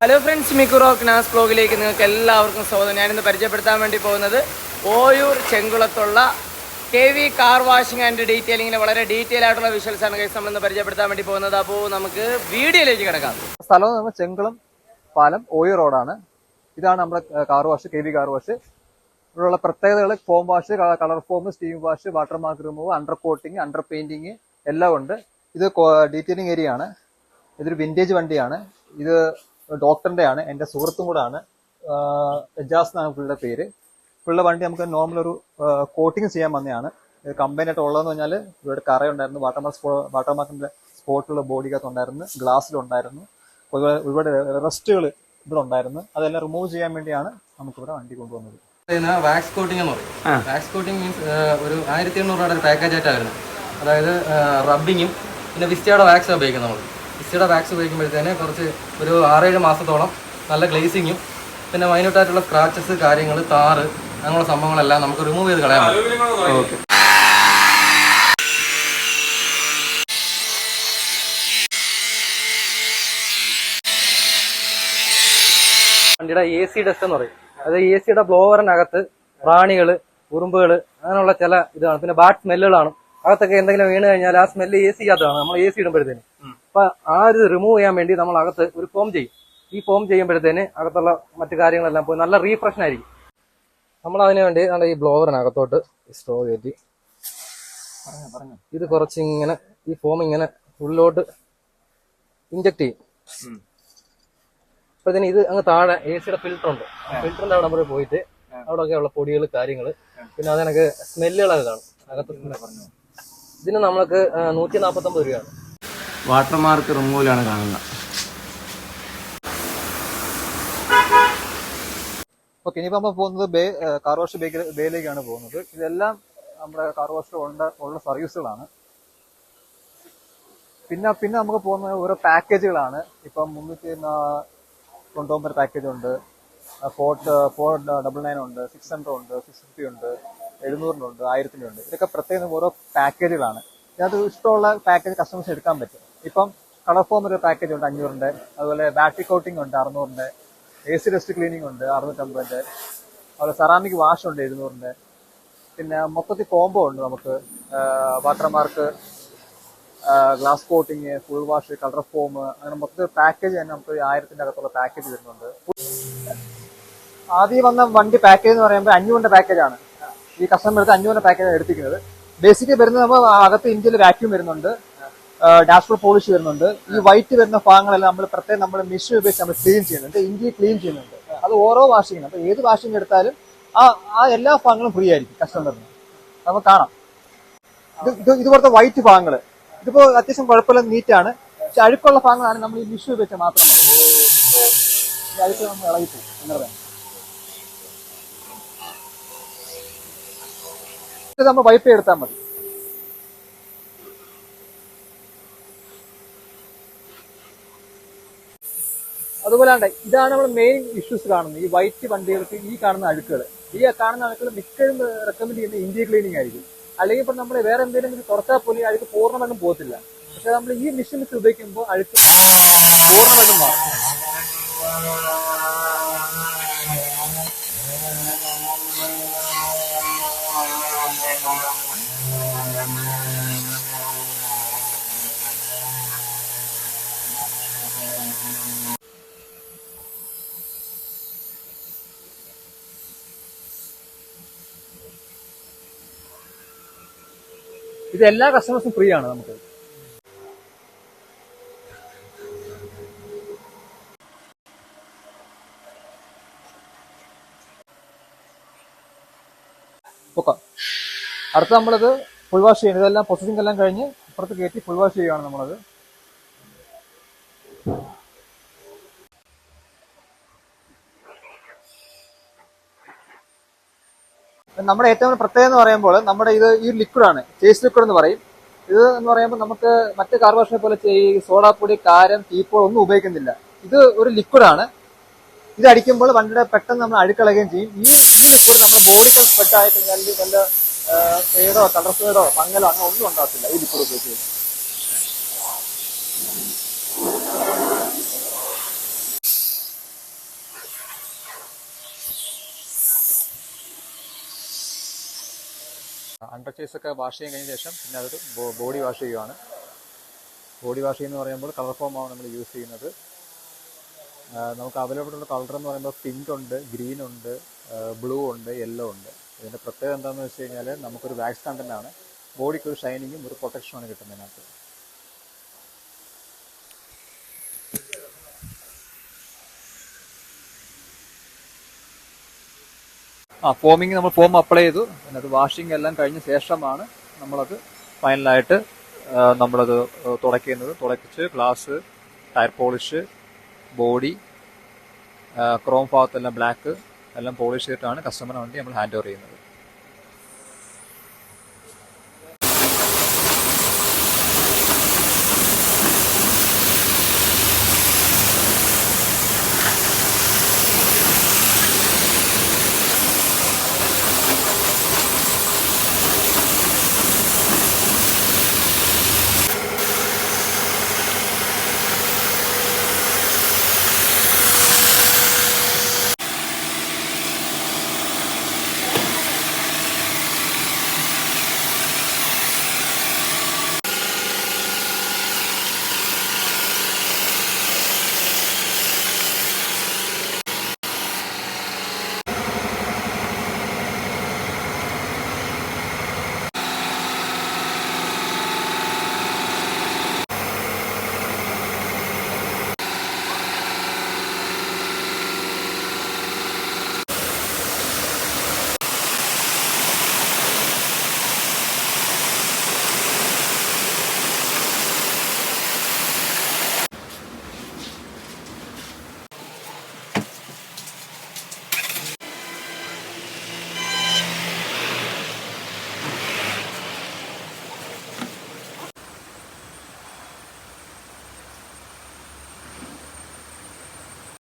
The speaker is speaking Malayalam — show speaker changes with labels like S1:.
S1: ഹലോ ഫ്രണ്ട്സ് മിക്കുറോ ക്നാസ് ബ്ലോഗിലേക്ക് നിങ്ങൾക്ക് എല്ലാവർക്കും സ്വാഗതം. ഞാനിന്ന് പരിചയപ്പെടുത്താൻ വേണ്ടി പോകുന്നത് Oyoor ചെങ്കുളത്തുള്ള K V car washing and ഡീറ്റെയിലിങ്ങിന് വളരെ ഡീറ്റെയിൽ ആയിട്ടുള്ള വിഷ്വൽസ് ആണ് കൈസ് നമ്മളിന്ന് പരിചയപ്പെടുത്താൻ വേണ്ടി പോകുന്നത്. അപ്പോൾ നമുക്ക് വീഡിയോയിലേക്ക് കിടക്കാം.
S2: സ്ഥലം നമ്മൾ ചെങ്കുളം പാലം ഓയൂർ റോഡാണ് ഇതാണ് നമ്മുടെ car wash K V car wash ഇവിടെയുള്ള പ്രത്യേകതകൾ foam wash colour foam steam wash water mark remove under coating under painting എല്ലാം ഉണ്ട്. ഇത് ഡീറ്റെയിലിംഗ് ഏരിയ ആണ്. ഇതൊരു വിന്റേജ് വണ്ടിയാണ്. ഇത് ഡോക്ടറിന്റെ ആണ് എന്റെ സുഹൃത്തും കൂടെ ആണ് എജാസ് എന്നാണ് പുള്ളിയുടെ പേര്. പുള്ളിയുടെ വണ്ടി നമുക്ക് നോർമൽ ഒരു കോട്ടിങ് ചെയ്യാൻ വന്നതാണ്. കമ്പനി ആയിട്ട് ഉള്ളതെന്ന് പറഞ്ഞാൽ ഇവിടെ കറയുണ്ടായിരുന്നു. വാട്ടർ മാർക്ക് വാട്ടർ മാർക്കിന്റെ സ്പോട്ടുള്ള ബോഡിക്കകത്ത് ഉണ്ടായിരുന്നു. ഗ്ലാസ്സിലുണ്ടായിരുന്നു അതുപോലെ ഒരുപാട് റെസ്റ്റുകൾ ഇവിടെ ഉണ്ടായിരുന്നു. അതെല്ലാം റിമൂവ് ചെയ്യാൻ വേണ്ടിയാണ് നമുക്കിവിടെ വണ്ടി കൊണ്ടുവന്നത്.
S3: വാക്സ് കോട്ടിംഗ് എന്ന് പറയും. വാക്സ് കോട്ടിംഗ് മീൻസ് ഒരു ആയിരത്തി എണ്ണൂറ് രൂപയുടെ ഒരു പാക്കേജ് ആയിട്ടാണ് വരുന്നത്. അതായത് റബ്ബിങ്ങും പിന്നെ വിസ്റ്റയുടെ വാക്സ് ഉപയോഗിക്കുന്നത് നമ്മൾ വിസ്റ്റയുടെ വാക്സ് ഉപയോഗിക്കുമ്പോഴത്തേന് കുറച്ച് ഒരു ആറേഴ് മാസത്തോളം നല്ല ഗ്ലേസിങ്ങും പിന്നെ മൈന്യൂട്ടായിട്ടുള്ള സ്ക്രാച്ചസ് കാര്യങ്ങൾ താറ് അങ്ങനെയുള്ള സംഭവങ്ങളെല്ലാം നമുക്ക് റിമൂവ് ചെയ്ത് കളയാം പറ്റും.
S2: ഓക്കെ.
S3: വണ്ടിയുടെ എ സി ഡസ്റ്റ് എന്ന് പറയും. അത് എ സിയുടെ ബ്ലോവറിനകത്ത് പ്രാണികൾ ഉറുമ്പുകൾ അങ്ങനെയുള്ള ചില ഇതാണ്. പിന്നെ ബാഡ് സ്മെല്ലുകളാണ് അകത്തൊക്കെ എന്തെങ്കിലും വീണ് കഴിഞ്ഞാൽ ആ സ്മെല്ല് എ സി അകത്താണ് നമ്മൾ എ സി ഇടുമ്പോഴത്തേന്. അപ്പൊ ആ ഒരു റിമൂവ് ചെയ്യാൻ വേണ്ടി നമ്മൾ അകത്ത് ഒരു ഫോം ചെയ്യും. ഈ ഫോം ചെയ്യുമ്പോഴത്തേന് അകത്തുള്ള മറ്റു കാര്യങ്ങളെല്ലാം പോയി നല്ല റീഫ്രഷൻ ആയിരിക്കും. നമ്മൾ അതിനു വേണ്ടി നമ്മുടെ ഈ ബ്ലോവറിനകത്തോട്ട് സ്ട്രോ കയറ്റി. ഇത് കുറച്ചിങ്ങനെ ഈ ഫോം ഇങ്ങനെ ഉള്ളിലോട്ട് ഇഞ്ചക്ട് ചെയ്യും. അപ്പോഴത്തേന് ഇത് അങ്ങ് താഴെ എ സിയുടെ ഫിൽറ്റർ ഉണ്ട്. ഫിൽറ്ററിന്റെ അവിടെ നമ്മൾ പോയിട്ട് അവിടെയൊക്കെ ഉള്ള പൊടികൾ കാര്യങ്ങൾ പിന്നെ അതിനൊക്കെ സ്മെല്ലുകളൊക്കെ കാണും. അകത്ത് ഇതിന് നമ്മൾക്ക് നൂറ്റി നാൽപ്പത്തൊമ്പത് രൂപയാണ്.
S1: വാട്ടർ മാർക്ക് റിമൂവലാണ് കാണുന്നത്.
S2: ഓക്കെ ഇനിയിപ്പോൾ നമ്മൾ പോകുന്നത് ബേ കാർ വാഷ് ബേക്ക് ബേയിലേക്കാണ് പോകുന്നത്. ഇതെല്ലാം നമ്മുടെ കാർ വാഷ് ഉണ്ട് ഉള്ള സർവീസുകളാണ്. പിന്നെ പിന്നെ നമുക്ക് പോകുന്ന ഓരോ പാക്കേജുകളാണ്. ഇപ്പം മുന്നൂറ്റി കൊണ്ടുപോകുമ്പോൾ പാക്കേജ് ഉണ്ട്. ഫോർ ഫോർ ഡബിൾ നയൻ ഉണ്ട് സിക്സ് ഹൺഡ്രഡ് ഉണ്ട് സിക്സ് ഫിഫ്റ്റി ഉണ്ട് എഴുന്നൂറിനുണ്ട് ഉണ്ട് ഇതൊക്കെ പ്രത്യേകം ഓരോ പാക്കേജുകളാണ്. ഇതിനകത്ത് ഇഷ്ടമുള്ള പാക്കേജ് കസ്റ്റമേഴ്സ് എടുക്കാൻ പറ്റും. ഇപ്പം കളർ ഫോം ഒരു പാക്കേജ് ഉണ്ട് അഞ്ഞൂറിന്റെ അതുപോലെ ബാറ്ററി കോട്ടിംഗ് ഉണ്ട് അറുന്നൂറിന്റെ എ സി ഡസ്റ്റ് ക്ലീനിങ് ഉണ്ട് അറുന്നൂറ്റമ്പതിന്റെ അതുപോലെ സെറാമിക് വാഷ് ഉണ്ട് ഇരുന്നൂറിന്റെ പിന്നെ മൊത്തത്തിൽ കോംബോ ഉണ്ട് നമുക്ക് water mark glass coating full wash colour foam അങ്ങനെ മൊത്തത്തിൽ പാക്കേജ് തന്നെ നമുക്ക് ആയിരത്തിന്റെ അകത്തുള്ള പാക്കേജ് വരുന്നുണ്ട്. ആദ്യം വന്ന വണ്ടി പാക്കേജ് എന്ന് പറയുമ്പോൾ അഞ്ഞൂറിന്റെ പാക്കേജ് ആണ്. ഈ കസ്റ്റമർ എടുത്ത് അഞ്ഞൂറിന്റെ പാക്കേജ് എടുത്തിരിക്കുന്നത്. ബേസിക്കലി വരുന്നത് നമ്മൾ അകത്ത് ഇന്ത്യയിൽ വാക്യൂം വരുന്നുണ്ട്. ഡാഷ്ബോർഡ് പോളിഷ് വരുന്നുണ്ട്. ഈ വൈറ്റ് വരുന്ന ഭാഗങ്ങളെല്ലാം നമ്മൾ പ്രത്യേകം നമ്മൾ മെഷീൻ ഉപയോഗിച്ച് നമ്മൾ ക്ലീൻ ചെയ്യുന്നുണ്ട്. ഇഞ്ചി ക്ലീൻ ചെയ്യുന്നുണ്ട്. അത് ഓരോ വാഷിങ്ങിനും അപ്പൊ ഏത് വാഷിംഗ് എടുത്താലും ആ ആ എല്ലാ ഭാഗങ്ങളും ഫ്രീ ആയിരിക്കും കസ്റ്റമറിന് നമുക്ക് കാണാം. ഇത് ഇത് ഇതുപോലത്തെ വൈറ്റ് ഭാഗങ്ങൾ ഇതിപ്പോ അത്യാവശ്യം കുഴപ്പമില്ല നീറ്റാണ് പക്ഷെ അഴുക്കുള്ള ഭാഗങ്ങളാണ് നമ്മൾ ഈ മിഷു ഉപയോഗിച്ച് മാത്രം അഴുക്ക് നമ്മൾ ഇളകിപ്പോകും അങ്ങനെ നമ്മൾ വൈപ്പ് എടുത്താൽ മതി. അതുപോലെ ഇതാണ് നമ്മൾ മെയിൻ ഇഷ്യൂസ് കാണുന്നത്. ഈ വൈറ്റ് വണ്ടികൾക്ക് ഈ കാണുന്ന അഴുക്കുകൾ. ഈ കാണുന്ന അഴുക്കുകൾ മിക്കതും റെക്കമെൻഡ് ചെയ്യുന്നത് ഇന്ത്യ ക്ലീനിങ് ആയിരിക്കും. അല്ലെങ്കിൽ ഇപ്പൊ നമ്മൾ വേറെ എന്തെങ്കിലും തുറത്താൽ പോലും അഴുക്ക് പൂർണമായിട്ടും പോകത്തില്ല. പക്ഷെ നമ്മൾ ഈ മെഷീൻ വെച്ച് ഉപയോഗിക്കുമ്പോൾ അഴുക്ക് പൂർണമായിട്ടും മാറും. ഇത് എല്ലാ കസ്റ്റമേഴ്സും ഫ്രീ ആണ് നമുക്ക്. അടുത്ത നമ്മളത് ഫുൾ വാഷ് ചെയ്യണം. ഇതെല്ലാം പ്രോസസ്സിംഗ് എല്ലാം കഴിഞ്ഞ് അപ്പുറത്ത് കയറ്റി ഫുൾ വാഷ് ചെയ്യുകയാണ് നമ്മളത്. നമ്മുടെ ഏറ്റവും പ്രത്യേകം എന്ന് പറയുമ്പോൾ നമ്മുടെ ഇത് ഈ ലിക്വിഡ് ആണ്. ചേസ് ലിക്വിഡ് എന്ന് പറയും. ഇത് എന്ന് പറയുമ്പോൾ നമുക്ക് മറ്റ് കാർ വാഷിനെ പോലെ ഈ സോഡാപ്പൊടി കാരം തീപ്പോൾ ഒന്നും ഉപയോഗിക്കുന്നില്ല. ഇത് ഒരു ലിക്വിഡ് ആണ്. ഇത് അടിക്കുമ്പോൾ വണ്ടിയുടെ പെട്ടെന്ന് നമ്മൾ അഴുക്കളയുകയും ചെയ്യും. ഈ ഈ ലിക്വിഡ് നമ്മുടെ ബോഡിക്ക് സ്പ്രെഡ് ആയിട്ട് കഴിഞ്ഞാൽ വല്ല കളർ ഷെയ്ഡോ മങ്ങലോ അങ്ങനെ ഒന്നും ഉണ്ടാകത്തില്ല ഈ ലിക്വിഡ് ഉപയോഗിച്ച്. അണ്ടർ ചേസ് ഒക്കെ വാഷ് ചെയ്യാൻ കഴിഞ്ഞ ശേഷം പിന്നെ അതൊരു ബോഡി വാഷ് ചെയ്യുവാണ്. ബോഡി വാഷ് ചെയ്യുന്ന പറയുമ്പോൾ കളർ ഫോമാണ് നമ്മൾ യൂസ് ചെയ്യുന്നത്. നമുക്ക് അവൈലബിൾ ഉള്ള കളർ എന്ന് പറയുമ്പോൾ പിങ്ക് ഉണ്ട് ഗ്രീൻ ഉണ്ട് ബ്ലൂ ഉണ്ട് യെല്ലോ ഉണ്ട്. ഇതിന്റെ പ്രത്യേകത എന്താണെന്ന് വെച്ച് കഴിഞ്ഞാൽ നമുക്കൊരു വാക്സ് കണ്ടന്റ് ആണ് ബോഡിക്ക് ഒരു ഷൈനിങ്ങും ഒരു പ്രൊട്ടക്ഷനുമാണ് കിട്ടുന്നതിനകത്ത്. ആ ഫോമിങ് നമ്മൾ ഫോം അപ്ലൈ ചെയ്തു. പിന്നെ അത് വാഷിംഗ് എല്ലാം കഴിഞ്ഞ ശേഷമാണ് നമ്മളത് ഫൈനലായിട്ട് നമ്മളത് തുടയ്ക്കുന്നത്. തുടയ്ച്ച് glass tyre polish body chrome ഭാഗത്തെല്ലാം black എല്ലാം പോളിഷ് ചെയ്തിട്ടാണ് കസ്റ്റമറിന് വേണ്ടി നമ്മൾ ഹാൻഡ് ഓവർ ചെയ്യുന്നത്.